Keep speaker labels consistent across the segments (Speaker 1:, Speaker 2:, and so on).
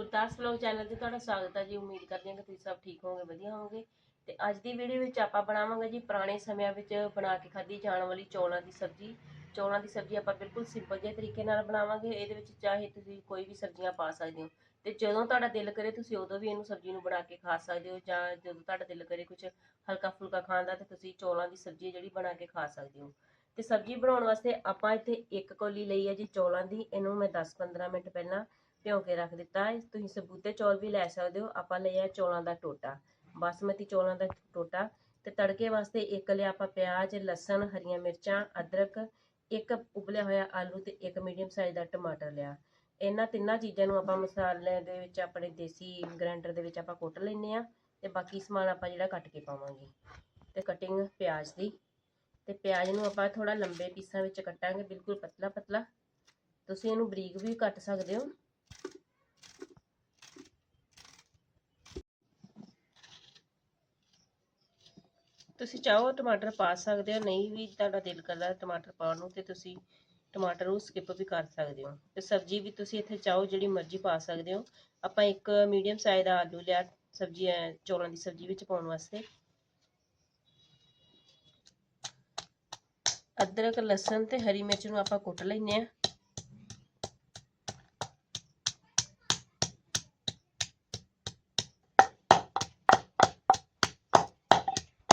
Speaker 1: Gurdas vlog channel ਤੇ ਤੁਹਾਡਾ ਸਵਾਗਤ ਹੈ ਜੀ। ਉਮੀਦ ਕਰਦੇ ਹਾਂ ਕਿ ਤੁਸੀਂ ਸਭ ਠੀਕ ਹੋਵੋਗੇ, ਵਧੀਆ ਹੋਵੋਗੇ। ਤੇ ਅੱਜ ਦੀ ਵੀਡੀਓ ਵਿੱਚ ਆਪਾਂ ਬਣਾਵਾਂਗੇ ਜੀ ਪੁਰਾਣੇ ਸਮਿਆਂ ਵਿੱਚ ਬਣਾ ਕੇ ਖਾਧੀ ਜਾਣ ਵਾਲੀ ਚੌਲਾਂ ਦੀ ਸਬਜ਼ੀ। ਚੌਲਾਂ ਦੀ ਸਬਜ਼ੀ ਆਪਾਂ ਬਿਲਕੁਲ ਸਿੰਪਲ ਜਿਹੇ ਤਰੀਕੇ ਨਾਲ ਬਣਾਵਾਂਗੇ। ਇਹਦੇ ਵਿੱਚ ਚਾਹੇ ਤੁਸੀਂ ਕੋਈ ਵੀ ਸਬਜ਼ੀਆਂ ਪਾ ਸਕਦੇ ਹੋ। ਤੇ ਜਦੋਂ ਤੁਹਾਡਾ ਦਿਲ ਕਰੇ ਤੁਸੀਂ ਉਦੋਂ ਵੀ ਇਹਨੂੰ ਸਬਜ਼ੀ ਨੂੰ ਬਣਾ ਕੇ ਖਾ ਸਕਦੇ ਹੋ ਜਾਂ ਜਦੋਂ ਤੁਹਾਡਾ ਦਿਲ ਕਰੇ ਕੁਝ ਹਲਕਾ ਫੁਲਕਾ ਖਾਣ ਦਾ ਤੇ ਤੁਸੀਂ ਚੌਲਾਂ ਦੀ ਸਬਜ਼ੀ ਜਿਹੜੀ ਬਣਾ ਕੇ ਖਾ ਸਕਦੇ ਹੋ। ਤੇ ਸਬਜ਼ੀ ਬਣਾਉਣ ਵਾਸਤੇ ਆਪਾਂ ਇੱਥੇ ਇੱਕ ਕੋਲੀ ਲਈ ਹੈ ਜੀ ਚੌਲਾਂ ਦੀ। ਇਹਨੂੰ ਮੈਂ 10-15 ਮਿੰਟ ਪਹਿਲਾਂ ਭਿਉਂ ਕੇ ਰੱਖ ਦਿੱਤਾ ਹੈ। ਤੁਸੀਂ ਸਬੂਤੇ ਚੌਲ ਵੀ ਲੈ ਸਕਦੇ ਹੋ। ਆਪਾਂ ਲਿਆ ਚੌਲਾਂ ਦਾ ਟੋਟਾ, ਬਾਸਮਤੀ ਚੌਲਾਂ ਦਾ ਟੋਟਾ ਤੇ ਤੜਕੇ ਵਾਸਤੇ ਇੱਕ ਲਿਆ ਆਪਾਂ ਪਿਆਜ਼, ਲਸਣ, ਹਰੀਆਂ ਮਿਰਚਾਂ, ਅਦਰਕ, ਇੱਕ ਉਬਲਿਆ ਹੋਇਆ ਆਲੂ ਤੇ ਇੱਕ ਮੀਡੀਅਮ ਸਾਈਜ਼ ਦਾ ਟਮਾਟਰ ਲਿਆ। ਇਹਨਾਂ ਤਿੰਨਾਂ ਚੀਜ਼ਾਂ ਨੂੰ ਆਪਾਂ ਮਸਾਲੇ ਦੇ ਵਿੱਚ, ਆਪਣੇ ਦੇਸੀ ਗ੍ਰਾਈਂਡਰ ਦੇ ਵਿੱਚ ਆਪਾਂ ਕੁੱਟ ਲੈਨੇ ਆ ਤੇ ਬਾਕੀ ਸਮਾਨ ਆਪਾਂ ਜਿਹੜਾ ਕੱਟ ਕੇ ਪਾਵਾਂਗੇ। ਤੇ ਕਟਿੰਗ ਪਿਆਜ਼ ਦੀ ਤੇ ਪਿਆਜ਼ ਨੂੰ ਆਪਾਂ ਥੋੜਾ ਲੰਬੇ ਪੀਸਾਂ ਵਿੱਚ ਕੱਟਾਂਗੇ, ਬਿਲਕੁਲ ਪਤਲਾ ਪਤਲਾ ਤੁਸੀਂ ਇਹਨੂੰ ਬਰੀਕ ਵੀ ਕੱਟ ਸਕਦੇ ਹੋ। ਤੁਸੀਂ ਚਾਹੋ ਟਮਾਟਰ ਪਾ ਸਕਦੇ ਹੋ, ਨਹੀਂ ਵੀ ਤੁਹਾਡਾ ਦਿਲ ਕਰਦਾ ਟਮਾਟਰ ਪਾਉਣ ਨੂੰ ਤੇ ਤੁਸੀਂ ਟਮਾਟਰ ਨੂੰ ਸਕਿਪ ਵੀ ਕਰ ਸਕਦੇ ਹੋ। ਤੇ ਸਬਜ਼ੀ ਵੀ ਤੁਸੀਂ ਇੱਥੇ ਚਾਹੋ ਜਿਹੜੀ ਮਰਜ਼ੀ ਪਾ ਸਕਦੇ ਹੋ। ਆਪਾਂ ਇੱਕ ਮੀਡੀਅਮ ਸਾਈਜ਼ ਦਾ ਆਲੂ ਲਿਆ, ਸਬਜ਼ੀ ਚੌਲਾਂ ਦੀ ਸਬਜ਼ੀ ਵਿੱਚ ਪਾਉਣ ਵਾਸਤੇ। ਅਦਰਕ, ਲਸਣ ਤੇ ਹਰੀ ਮਿਰਚ ਨੂੰ ਆਪਾਂ ਕੁੱਟ ਲੈਨੇ ਆ।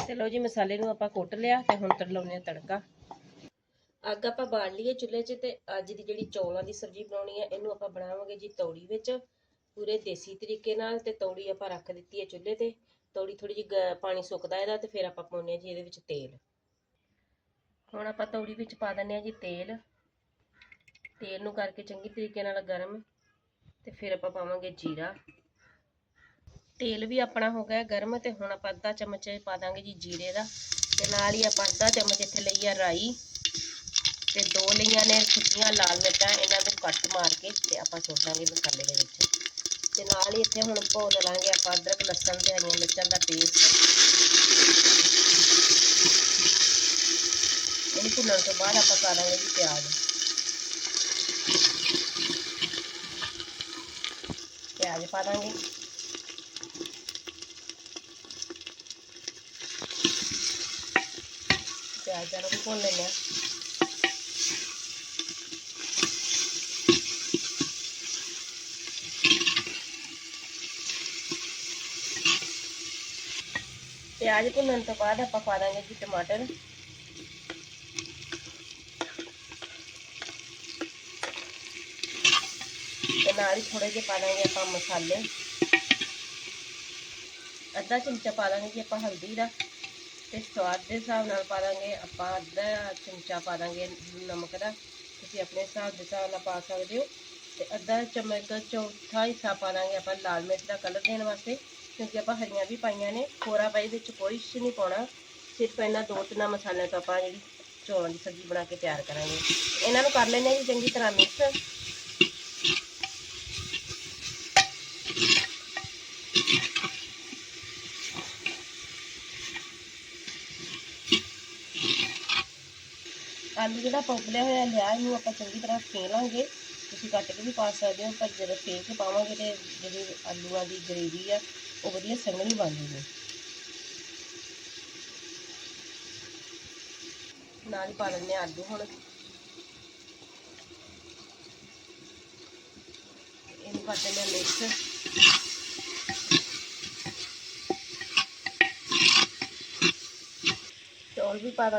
Speaker 1: ਤੇ ਲਓ ਜੀ ਮਸਾਲੇ ਨੂੰ ਆਪਾਂ ਕੁੱਟ ਲਿਆ ਤੇ ਹੁਣ ਤੜ ਲਾਉਨੇ ਆ ਤੜਕਾ। ਅੱਗ ਆਪਾਂ ਬਾਲ ਲਈਏ ਚੁੱਲ੍ਹੇ 'ਚ ਤੇ ਅੱਜ ਦੀ ਜਿਹੜੀ ਚੌਲਾਂ ਦੀ ਸਬਜ਼ੀ ਬਣਾਉਣੀ ਹੈ, ਇਹਨੂੰ ਆਪਾਂ ਬਣਾਵਾਂਗੇ ਜੀ ਤੌੜੀ ਵਿੱਚ ਪੂਰੇ ਦੇਸੀ ਤਰੀਕੇ ਨਾਲ ਤੇ ਤੌੜੀ ਆਪਾਂ ਰੱਖ ਦਿੱਤੀ ਹੈ ਚੁੱਲ੍ਹੇ ਤੇ। ਤੌੜੀ ਥੋੜੀ ਜਿਹੀ ਪਾਣੀ ਸੁੱਕਦਾ ਇਹਦਾ ਤੇ ਫਿਰ ਆਪਾਂ ਪਾਉਂਦੇ ਆ ਜੀ ਇਹਦੇ ਵਿੱਚ ਤੇਲ। ਹੁਣ ਆਪਾਂ ਤੌੜੀ ਵਿੱਚ ਪਾ ਦਿੰਦੇ ਆ ਜੀ ਤੇਲ। ਤੇਲ ਨੂੰ ਕਰਕੇ ਚੰਗੀ ਤਰੀਕੇ ਨਾਲ ਗਰਮ ਤੇ ਫਿਰ ਆਪਾਂ ਪਾਵਾਂਗੇ ਜੀਰਾ। ਤੇਲ ਵੀ ਆਪਣਾ ਹੋ ਗਿਆ ਗਰਮ ਤੇ ਹੁਣ ਆਪਾਂ ਅੱਧਾ ਚਮਚ ਪਾ ਦਾਂਗੇ ਜੀ ਜੀਰੇ ਦਾ ਤੇ ਨਾਲ ਹੀ ਆਪਾਂ ਅੱਧਾ ਚਮਚ ਇੱਥੇ ਲਈ ਆ ਰਾਈ ਤੇ ਦੋ ਲਈਆਂ ਨੇ ਸੁੱਕੀਆਂ ਲਾਲ ਮਿਰਚਾਂ, ਇਹਨਾਂ ਨੂੰ ਕੱਟ ਮਾਰ ਕੇ ਤੇ ਆਪਾਂ ਸੁੱਟ ਦਾਂਗੇ ਮਸਾਲੇ ਦੇ ਵਿੱਚ। ਤੇ ਨਾਲ ਹੀ ਇੱਥੇ ਹੁਣ ਭੁੰਨ ਲਾਂਗੇ ਆਪਾਂ ਅਦਰਕ, ਲਸਣ ਤੇ ਹਰੀਆਂ ਮਿਰਚਾਂ ਦਾ ਪੇਸਟ ਇਹਨੂੰ ਭੁੰਨਣ ਤੋਂ ਬਾਅਦ ਆਪਾਂ ਪਾ ਦਾਂਗੇ ਜੀ ਪਿਆਜ਼। ਪਿਆਜ਼ ਪਾ ਦਾਂਗੇ। ਪਿਆਜ਼ਾਂ ਨੂੰ ਵੀ ਭੁੰਨ ਪਿਆਜ਼ ਭੁੰਨਣ ਤੋਂ ਬਾਅਦ ਆਪਾਂ ਪਾ ਦਾਂਗੇ ਜੀ ਟਮਾਟਰ। ਤੇ ਨਾਲ ਹੀ ਥੋੜੇ ਜਿਹੇ ਪਾ ਦਾਂਗੇ ਆਪਾਂ ਮਸਾਲੇ। ਅੱਧਾ ਚਮਚਾ ਪਾ ਦਾਂਗੇ ਜੀ ਆਪਾਂ ਹਲਦੀ ਦਾ। ਤੇ ਸਵਾਦ ਦੇ ਹਿਸਾਬ ਨਾਲ ਪਾ ਦਾਂਗੇ ਆਪਾਂ ਅੱਧਾ ਚਮਚਾ ਪਾ ਦਾਂਗੇ ਨਮਕ ਦਾ। ਤੁਸੀਂ ਆਪਣੇ ਹਿਸਾਬ ਦੇ ਹਿਸਾਬ ਨਾਲ ਪਾ ਸਕਦੇ ਹੋ। ਤੇ ਅੱਧਾ ਚਮਚ ਦਾ ਚੌਥਾ ਹਿੱਸਾ ਪਾ ਦਾਂਗੇ ਆਪਾਂ ਲਾਲ ਮਿਰਚ ਦਾ ਕਲਰ ਦੇਣ ਵਾਸਤੇ, ਕਿਉਂਕਿ ਆਪਾਂ ਹਰੀਆਂ ਵੀ ਪਾਈਆਂ ਨੇ। ਖੋਰਾ ਪਾਈ ਵਿੱਚ ਕੋਈ ਕੁਛ ਨਹੀਂ ਪਾਉਣਾ। ਸਿਰਫ ਇਹਨਾਂ ਦੋ ਤਿੰਨਾਂ ਮਸਾਲਿਆਂ ਤੋਂ ਆਪਾਂ ਜਿਹੜੀ ਚੌਲਾਂ ਦੀ ਸਬਜ਼ੀ ਬਣਾ ਕੇ ਤਿਆਰ ਕਰਾਂਗੇ। ਇਹਨਾਂ ਨੂੰ ਕਰ ਲੈਣੇ ਜੀ ਚੰਗੀ ਤਰ੍ਹਾਂ ਮਿਕਸ ਆਲੂ ਜਿਹੜਾ ਆਪਾਂ ਪੌਪਲਿਆ ਹੋਇਆ ਲਿਆ, ਇਹਨੂੰ ਆਪਾਂ ਚੰਗੀ ਤਰ੍ਹਾਂ ਫੇ ਲਾਂਗੇ ਤੁਸੀਂ ਕੱਟ ਕੇ ਵੀ ਪਾ ਸਕਦੇ ਹੋ, ਪਰ ਜਦੋਂ ਫੇ ਕੇ ਪਾਵਾਂਗੇ ਤੇ ਜਿਹੜੀ ਆਲੂਆਂ ਦੀ ਗ੍ਰੇਵੀ ਆ, ਉਹ ਵਧੀਆ ਸੰਘਣੀ ਬਣ ਜੂਗੀ ਨਾਲ ਹੀ ਪਾ ਲੈਂਦੇ ਹਾਂ ਆਲੂ ਹੁਣ। ਇਹਨੂੰ ਕਰ ਦਿੰਦੇ ਹਾਂ ਮਿਕਸ ਚੌਲ ਵੀ ਪਾ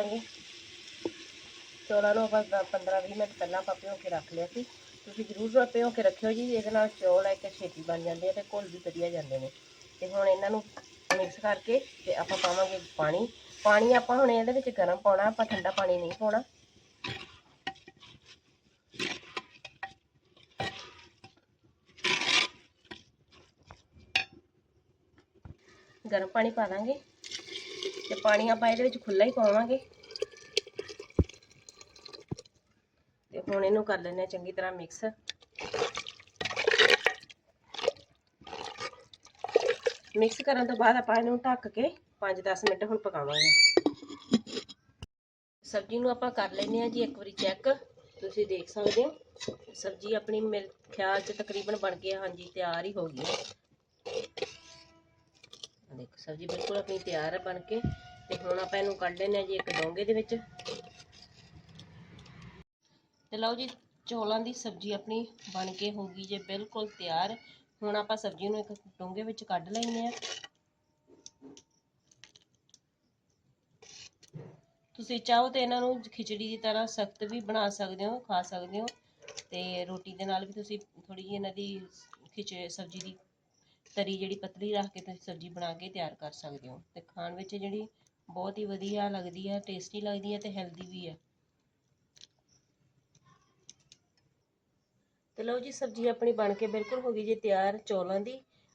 Speaker 1: ਦਾਂਗੇ ਉਹਨਾਂ ਨੂੰ ਆਪਾਂ 15-20 ਮਿੰਟ ਪਹਿਲਾਂ ਆਪਾਂ ਭਿਓ ਕੇ ਰੱਖ ਲਿਆ ਸੀ। ਤੁਸੀਂ ਜ਼ਰੂਰ ਭਿਓ ਕੇ ਰੱਖਿਓ ਜੀ, ਇਹਦੇ ਨਾਲ ਚੌਲ ਹੈ ਕਿ ਛੇਤੀ ਬਣ ਜਾਂਦੇ ਆ ਤੇ ਘੁਲ ਵੀ ਵਧੀਆ ਜਾਂਦੇ ਨੇ। ਤੇ ਹੁਣ ਇਹਨਾਂ ਨੂੰ ਮਿਕਸ ਕਰਕੇ ਤੇ ਆਪਾਂ ਪਾਵਾਂਗੇ ਪਾਣੀ। ਪਾਣੀ ਆਪਾਂ ਹੁਣ ਇਹਦੇ ਵਿੱਚ ਗਰਮ ਪਾਉਣਾ, ਆਪਾਂ ਠੰਡਾ ਪਾਣੀ ਨਹੀਂ ਪਾਉਣਾ। ਗਰਮ ਪਾਣੀ ਪਾ ਦਾਂਗੇ। ਤੇ ਪਾਣੀ ਆਪਾਂ ਇਹਦੇ ਵਿੱਚ ਖੁੱਲਾ ਹੀ ਪਾਵਾਂਗੇ। ਹੁਣ ਇਹਨੂੰ ਕਰ ਲੈਂਦੇ ਆ ਚੰਗੀ ਤਰ੍ਹਾਂ ਮਿਕਸ ਮਿਕਸ ਕਰਨ ਤੋਂ ਬਾਅਦ ਆਪਾਂ ਇਹਨੂੰ ਢੱਕ ਕੇ 5-10 ਮਿੰਟ ਹੁਣ ਪਕਾਵਾਂਗੇ। ਸਬਜ਼ੀ ਨੂੰ ਆਪਾਂ ਕਰ ਲੈਨੇ ਆ ਜੀ ਇੱਕ ਵਾਰੀ ਚੈੱਕ ਤੁਸੀਂ ਦੇਖ ਸਕਦੇ ਹੋ, ਸਬਜ਼ੀ ਆਪਣੀ ਮੇਰੇ ਖਿਆਲ 'ਚ ਤਕਰੀਬਨ ਬਣ ਕੇ ਹਾਂਜੀ ਤਿਆਰ ਹੀ ਹੋ ਗਈ ਹੈ। ਦੇਖੋ, ਸਬਜ਼ੀ ਬਿਲਕੁਲ ਆਪਣੀ ਤਿਆਰ ਹੈ ਬਣ ਕੇ ਤੇ ਹੁਣ ਆਪਾਂ ਇਹਨੂੰ ਕੱਢ ਲੈਣੇ ਆ ਜੀ ਇੱਕ ਡੋਂਗੇ ਦੇ ਵਿੱਚ। ਤੇ ਲਓ ਜੀ, ਚੌਲਾਂ ਦੀ ਸਬਜ਼ੀ ਆਪਣੀ ਬਣ ਕੇ ਹੋ ਗਈ ਜੇ ਬਿਲਕੁਲ ਤਿਆਰ। ਹੁਣ ਆਪਾਂ ਸਬਜ਼ੀ ਨੂੰ ਇੱਕ ਡੋਂਗੇ ਵਿੱਚ ਕੱਢ ਲੈਣੇ ਆ ਤੁਸੀਂ ਚਾਹੋ ਤੇ ਇਹਨਾਂ ਨੂੰ ਖਿਚੜੀ ਦੀ ਤਰ੍ਹਾਂ ਸਖਤ ਵੀ ਬਣਾ ਸਕਦੇ ਹੋ, ਖਾ ਸਕਦੇ ਹੋ। ਤੇ ਰੋਟੀ ਦੇ ਨਾਲ ਵੀ ਤੁਸੀਂ ਥੋੜੀ ਜਿਹੀ ਇਹਨਾਂ ਦੀ ਖਿਚ, ਸਬਜ਼ੀ ਦੀ ਤਰੀ ਜਿਹੜੀ ਪਤਲੀ ਰੱਖ ਕੇ ਤੁਸੀਂ ਸਬਜ਼ੀ ਬਣਾ ਕੇ ਤਿਆਰ ਕਰ ਸਕਦੇ ਹੋ। ਤੇ ਖਾਣ ਵਿੱਚ ਜਿਹੜੀ ਬਹੁਤ ਹੀ ਵਧੀਆ ਲੱਗਦੀ ਹੈ, ਟੇਸਟੀ ਲੱਗਦੀ ਹੈ ਤੇ ਹੈਲਦੀ ਵੀ ਹੈ। ਤੇ ਲਓ ਜੀ, ਸਬਜ਼ੀ ਆਪਣੀ ਬਣ ਕੇ ਬਿਲਕੁਲ ਹੋ ਗਈ ਜੀ ਤਿਆਰ ਚੌਲਾਂ ਦੀ।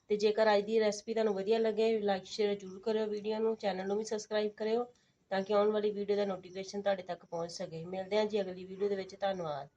Speaker 1: ਤੇ ਜੇਕਰ ਅੱਜ ਦੀ ਰੈਸਪੀ ਤੁਹਾਨੂੰ ਵਧੀਆ ਲੱਗੇ ਲਾਈਕ ਸ਼ੇਅਰ ਜ਼ਰੂਰ ਕਰਿਓ ਵੀਡੀਓ ਨੂੰ ਚੈਨਲ ਨੂੰ ਵੀ ਸਬਸਕ੍ਰਾਈਬ ਕਰਿਓ ਤਾਂ ਕਿ ਆਉਣ ਵਾਲੀ ਵੀਡੀਓ ਦਾ ਨੋਟੀਫਿਕੇਸ਼ਨ ਤੁਹਾਡੇ ਤੱਕ ਪਹੁੰਚ ਸਕੇ। ਮਿਲਦੇ ਹਾਂ ਜੀ ਅਗਲੀ ਵੀਡੀਓ ਦੇ ਵਿੱਚ। ਧੰਨਵਾਦ।